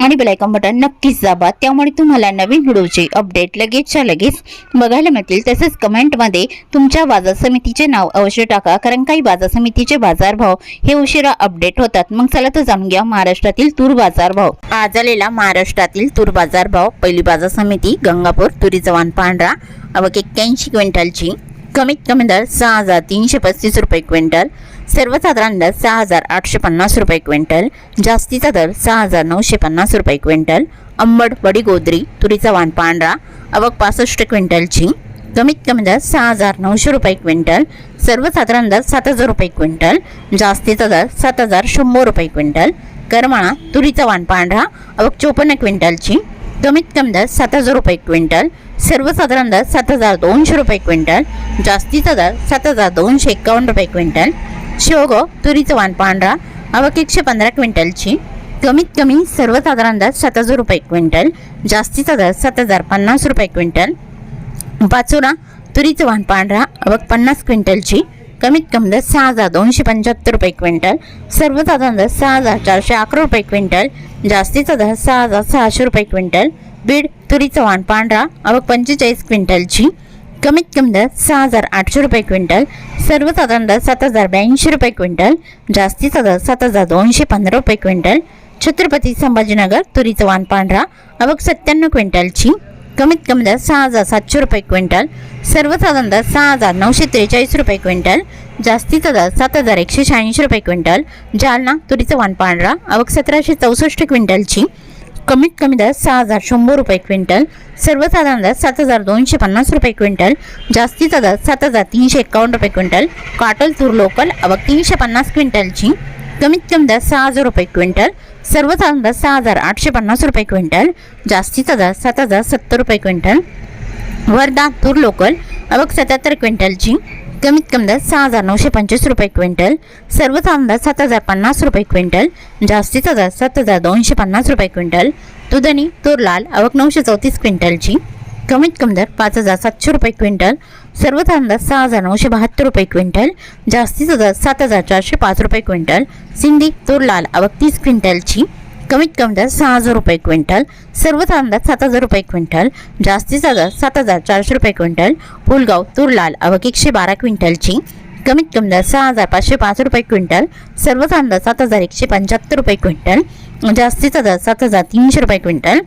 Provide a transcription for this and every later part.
आणि bell icon button नक्कीच दाबा. त्यामुळे तुम्हाला नवीन व्हिडिओचे अपडेट लगेचच्या लगेच बघायला मिळतील. तसेच कमेंटमध्ये तुमच्या बाजार समितीचे नाव अवश्य टाका कारण काही बाजार समितीचे बाजारभाव हे उशिरा अपडेट होतात. मग चला तर जाणून घ्या महाराष्ट्रातील तूर बाजारभाव आज आलेला महाराष्ट्रातील तूर बाजारभाव पहिली बाजार समिती गंगापूर तुरी जवान पांढरा अवक एक्क्याऐंशी क्विंटलची. कमीत कमी दर सहा हजार तीनशे पस्तीस रुपये क्विंटल. सर्वसाधारण दर सहा हजार आठशे पन्नास रुपये क्विंटल जास्तीचा दर सहा हजार नऊशे पन्नास रुपये क्विंटल अंबड वडीगोद्री गोदरी तुरीचा वाण पांढरा अवक पासष्ट क्विंटलची कमीत कमी दर सहा हजार नऊशे रुपये क्विंटल सर्वसाधारण दर सात हजार रुपये क्विंटल जास्तीचा दर सात हजार शंभर रुपये क्विंटल करमाळा तुरीचा वाण पांढरा अवक चोपन्न क्विंटलची कमीत कमी दर सात हजार रुपये क्विंटल सर्वसाधारण दर सात हजार दोनशे रुपये क्विंटल जास्तीचा दर सात हजार दोनशे एकावन्न रुपये क्विंटल शेवगाव तुरीचं वाण पांढरा आवक एकशे पंधरा क्विंटलची. कमीत कमी सर्वसाधारण दर सात हजार रुपये क्विंटल जास्तीचा दर सात हजार पन्नास रुपये क्विंटल. पाचोरा तुरीचं वाण पांढरा आवक पन्नास क्विंटलची कमीत कमी दर सहा हजार दोनशे पंच्याहत्तर रुपये क्विंटल. सर्वसाधारण दर सहा हजार चारशे अकरा रुपये क्विंटल जास्तीचा दर सहा हजार सहाशे रुपये क्विंटल. बीड तुरीचं वाण पांढरा आवक पंचेचाळीस क्विंटलची. कमीत कमी दर सहा हजार आठशे रुपये क्विंटल सर्वसाधारण दर सात हजार ब्याऐंशी रुपये क्विंटल जास्तीचा दर सात हजार दोनशे पंधरा रुपये क्विंटल. छत्रपती संभाजीनगर तुरीचं वाण पांढरा अवघ सत्त्याण्णव क्विंटलची. कमीत कमी दर सहा हजार सातशे रुपये क्विंटल सर्वसाधारण दर सहा हजार नऊशे त्रेचाळीस रुपये क्विंटल जास्तीचा दर सात हजार एकशे शहाऐंशी रुपये क्विंटल. जालना तुरीचं वाण पांढरा अवघ सतराशे चौसष्ट क्विंटलची. कमीत कमी दर सहा हजार शंभर रुपये क्विंटल सर्वसाधारण दर सात हजार दोनशे पन्नास रुपये क्विंटल जास्तीचा दर सात हजार तीनशे एकावन्न रुपये क्विंटल काटल तूर लोकल अवक तीनशे पन्नास क्विंटलची कमीत कमी दर सहा हजार रुपये क्विंटल सर्वसाधारण दर सहा हजार आठशे पन्नास रुपये क्विंटल जास्तीचा दर सात हजार सत्तर रुपये क्विंटल वर्धा तूर लोकल अवक सत्याहत्तर क्विंटलची कमीत कमी दर सहा हजार नऊशे पंचवीस रुपये क्विंटल सर्वसाधारण दर सात हजार पन्नास रुपये क्विंटल जास्तीचा दर सात हजार दोनशे पन्नास रुपये क्विंटल तुदनी तूर लाल अवक नऊशे चौतीस क्विंटलची कमीत कमी दर पाच हजार सातशे रुपये क्विंटल सर्व दर सहा हजार नऊशे बहात्तर रुपये क्विंटल जास्तीचा दर सात हजार चारशे पाच रुपये क्विंटल सिंधी तूर लाल अवक तीस क्विंटलची. कमीत कमी दर सहा हजार रुपये क्विंटल सर्व दर सात हजार रुपये क्विंटल जास्तीचा दर सात हजार चारशे रुपये क्विंटल पुलगाव तूर लाल अवक एकशे बारा क्विंटलची. कमीत कमी दर सहा हजार पाचशे पाच रुपये क्विंटल सर्व दर सात हजार एकशे पंच्याहत्तर रुपये क्विंटल जास्तीचा दर सात हजार तीनशे रुपये क्विंटल.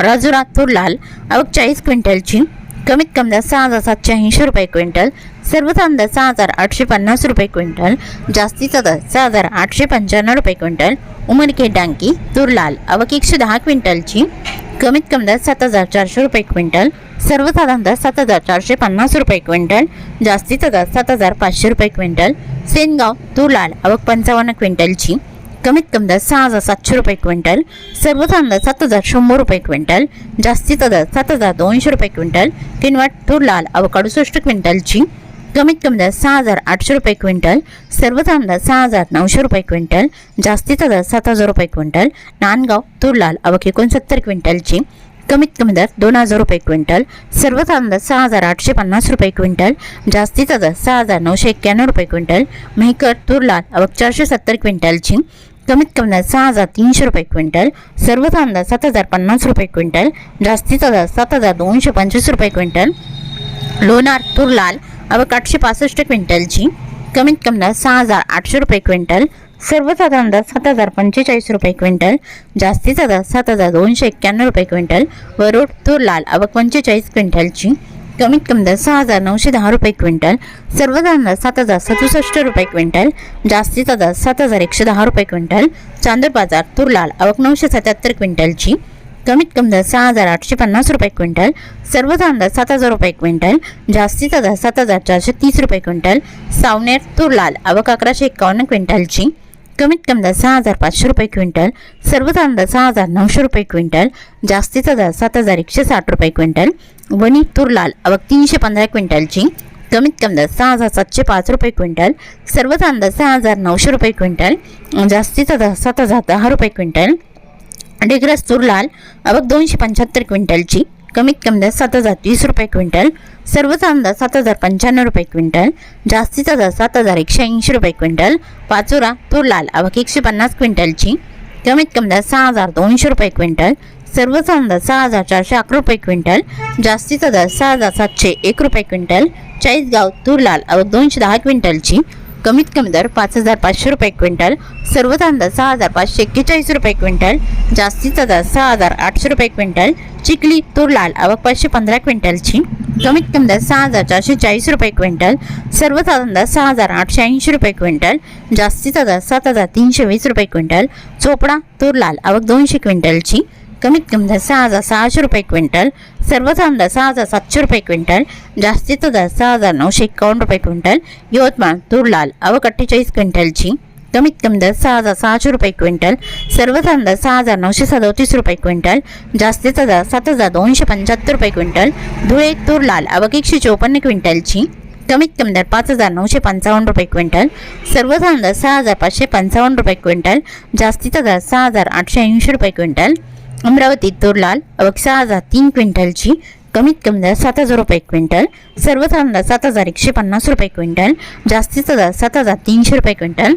राजुरा तूर लाल अवक चाळीस क्विंटलची. कमीत कमी दर सहा हजार सातशे ऐंशी रुपये क्विंटल सर्वसाधारण दर सहा हजार आठशे पन्नास रुपये क्विंटल जास्तीचा दर सहा हजार आठशे पंच्याण्णव रुपये क्विंटल उमरखे डांकी तुरलाल अवक एकशे दहा क्विंटलची कमीत कमी दर सात हजार चारशे रुपये क्विंटल सर्वसाधारण दर सात हजार चारशे पन्नास रुपये क्विंटल जास्तीचा दर सात हजार पाचशे रुपये क्विंटल सेनगाव तुरलाल अवक पंचावन्न क्विंटलची कमीत कमी दर सहा हजार सातशे रुपये क्विंटल सर्वसाधारण दर सात हजार शंभर रुपये क्विंटल जास्तीचा दर सात हजार दोनशे रुपये क्विंटल किनवट तूर लाल अवकाडुसष्ट क्विंटलची कमीत कमी दर सहा हजार आठशे रुपये क्विंटल सर्वसाधारण दर सहा हजार नऊशे रुपये क्विंटल जास्तीचा दर सात हजार रुपये क्विंटल नांदगाव तूर लाल अवक एकोणसत्तर क्विंटलची कमीत कमी दर दोन हजार रुपये क्विंटल सर्वसाधारण दर सहा हजार आठशे पन्नास रुपये क्विंटल जास्तीचा दर सहा हजार नऊशे एक्क्याण्णव रुपये क्विंटल मेहकर तूर लाल अवक चारशे सत्तर क्विंटलची कमीत कमी दर सहा हजार तीनशे रुपये क्विंटल सर्वसाधारण दर सात हजार पन्नास रुपये क्विंटल जास्तीचा दर सात हजार दोनशे पंचवीस रुपये क्विंटल लोणार तूर लाल अवक आठशे पासष्ट क्विंटलची कमीत कमी दर सहा हजार आठशे रुपये क्विंटल सर्वसाधारण दर सात हजार पंचेचाळीस रुपये क्विंटल जास्तीचा दर सात हजार दोनशे एक्क्याण्णव रुपये क्विंटल वरोड तूर लाल अवक पंचेचाळीस क्विंटलची कमीत कमी दर सहा हजार नऊशे दहा रुपये क्विंटल सर्वसाधारण दर सात हजार सदुसष्ट रुपये क्विंटल जास्तीचा दर सात हजार एकशे दहा रुपये क्विंटल चांदूर बाजार तुरलाल आवक नऊशे सत्याहत्तर क्विंटलची कमीत कमी दर सहा हजार आठशे पन्नास रुपये क्विंटल सर्वसाधारण दर सात हजार रुपये क्विंटल जास्तीचा दर सात हजार चारशे तीस रुपये क्विंटल सावनेर तूर लाल अकराशे एकावन्न क्विंटलची कमीत कमी दर सहा हजार पाचशे रुपये क्विंटल सर्वसाधारण दर सहा हजार नऊशे रुपये क्विंटल जास्तीचा दर सात हजार एकशे साठ रुपये क्विंटल वणी तूर लाल. आवक तीनशे पंधरा क्विंटलची. कमीत कमी दर सहा हजार सातशे पाच रुपये क्विंटल. सर्वच अंदाज सहा हजार नऊशे रुपये क्विंटल. जास्तीचा दर सात हजार दहा रुपये क्विंटल. डेग्रस तूर लाल. आवक दोनशे पंच्याहत्तर क्विंटलची. कमीत कमी दर सात हजार तीस रुपये क्विंटल. सर्वच अंदाज सात हजार पंच्याण्णव रुपये क्विंटल. जास्तीचा दर सात हजार एकशे ऐंशी रुपये क्विंटल. पाचोरा तूर लाल. आवक एकशे पन्नास क्विंटलची. कमीत कमी दर सहा हजार दोनशे रुपये क्विंटल. सर्वच अंदाज सहा हजार चारशे अकरा रुपये क्विंटल जास्तीचा दर सहा हजार सातशे एक रुपये क्विंटल चाळीसगाव तूर लाल आवक दोनशे दहा क्विंटलची कमीत कमी दर पाच हजार पाचशे रुपये क्विंटल सर्वच अंदाज सहा हजार पाचशे एक्केचाळीस रुपये क्विंटल जास्तीचा दर सहा हजार आठशे रुपये क्विंटल चिखली तूर लाल आवक पाचशे पंधरा क्विंटलची कमीत कमी दर सहा हजार चारशे चाळीस रुपये क्विंटल सर्वच अंदाज सहा हजार आठशे ऐंशी रुपये क्विंटल जास्तीचा दर सात हजार तीनशे वीस रुपये क्विंटल चोपडा तूर लाल आवक दोनशे क्विंटलची कमीत कमी दर सहा हजार सहाशे रुपये क्विंटल सर्व अंदाज सहा हजार सातशे रुपये क्विंटल जास्तीचा दर सहा हजार नऊशे एकावन्न रुपये क्विंटल यवतमाळ तूर लाल आवक अठ्ठेचाळीस क्विंटलची कमीत कमी दर सहा हजार सहाशे रुपये क्विंटल सर्व अंदाज सहा हजार नऊशे सदोतीस रुपये क्विंटल जास्तीचा दर सात हजार दोनशे पंच्याहत्तर रुपये क्विंटल धुळे तूर लाल आवक एकशे चोपन्न क्विंटलची कमीत कमी दर पाच हजार नऊशे पंचावन्न रुपये क्विंटल सर्व अंदाज सहा हजार पाचशे पंचावन्न रुपये क्विंटल जास्तीचा दर सहा हजार आठशे ऐंशी रुपये क्विंटल अमरावती तूर लाल सहा हजार तीन क्विंटलची कमीत कमी दर सात हजार रुपये क्विंटल सर्वसाधारण दर सात हजार एकशे पन्नास रुपये क्विंटल जास्तीचा दर सात हजार तीनशे रुपये क्विंटल.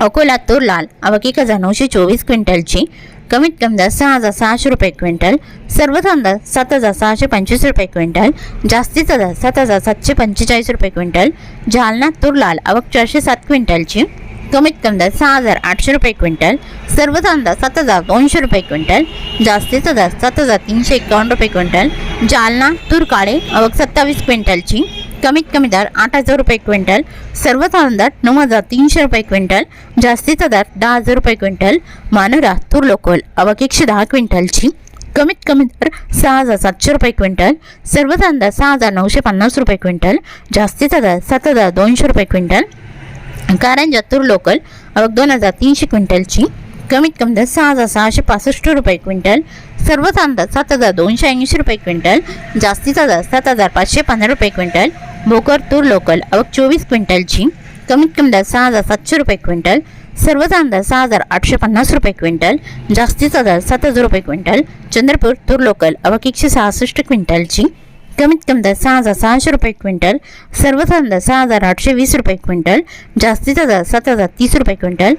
अकोला तूर लाल आवक एक हजार नऊशे चोवीस क्विंटलची कमीत कमी दर सहा हजार सहाशे रुपये क्विंटल सर्वसाधारण दर सात हजार सहाशे पंचवीस रुपये क्विंटल जास्तीचा दर सात हजार सातशे पंचेचाळीस रुपये क्विंटल. जालना तूर लाल आवक चारशे सात क्विंटलची कमीत कमी दर सहा हजार आठशे रुपये क्विंटल सर्व अंदाज सात हजार दोनशे रुपये क्विंटल जास्तीचा दर सात हजार तीनशे एकावन्न रुपये क्विंटल जालना तूर काळे सत्तावीस क्विंटलची कमीत कमी दर आठ हजार रुपये क्विंटल सर्व दर नऊ हजार तीनशे रुपये क्विंटल जास्तीचा दर दहा हजार रुपये क्विंटल मानोरा तूर लोकल आवक एकशे दहा क्विंटलची कमीत कमी दर सहा हजार सातशे रुपये क्विंटल सर्व अंदाज सहा हजार नऊशे पन्नास रुपये क्विंटल जास्तीचा दर सात हजार दोनशे रुपये क्विंटल कारंजा तूर लोकल आवक दोन हजार तीनशे क्विंटलची. कमीत कमी दर सहा हजार सहाशे पासष्ट रुपये क्विंटल. सर्वच अंदाज सात हजार दोनशे ऐंशी रुपये क्विंटल. जास्तीचा दर सात हजार पाचशे पंधरा रुपये क्विंटल. भोकर तूर लोकल आवक चोवीस क्विंटलची. कमीत कमी दर सहा हजार सातशे रुपये क्विंटल. सर्वच अंदाज सहा हजार आठशे पन्नास रुपये क्विंटल. जास्तीचा दर सात हजार रुपये क्विंटल. चंद्रपूर तूर लोकल आवक एकशे सहासष्ट क्विंटलची. कमीत कमी दर सहा हजार सहाशे रुपये क्विंटल सर्वसाधारण अंदाज सहा हजार आठशे वीस रुपये क्विंटल जास्तीचा दर सात हजार तीस रुपये क्विंटल.